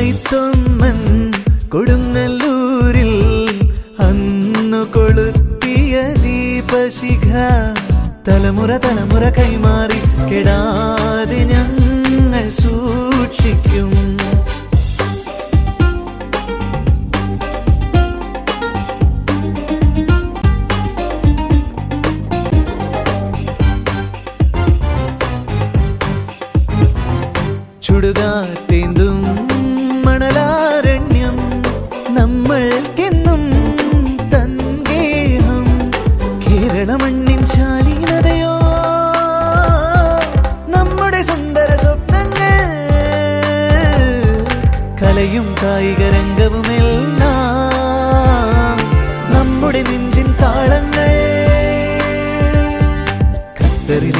തൊമ്മൻ കൊടുങ്ങല്ലൂരിൽ അന്നു കൊളുത്തിയ ദീപശിഖ. തലമുറ തലമുറ കൈമാറി കെടാതെ ഞങ്ങൾ സൂക്ഷിക്കും. ചുടുകാത്തേന്തും മണ്ണിൻ ശാലീനതയോ? നമ്മുടെ സുന്ദര സ്വപ്നങ്ങൾ കലയും കായിക രംഗവുമെല്ലാം നമ്മുടെ നെഞ്ചിൻ താളങ്ങൾ. ഖത്തറിൽ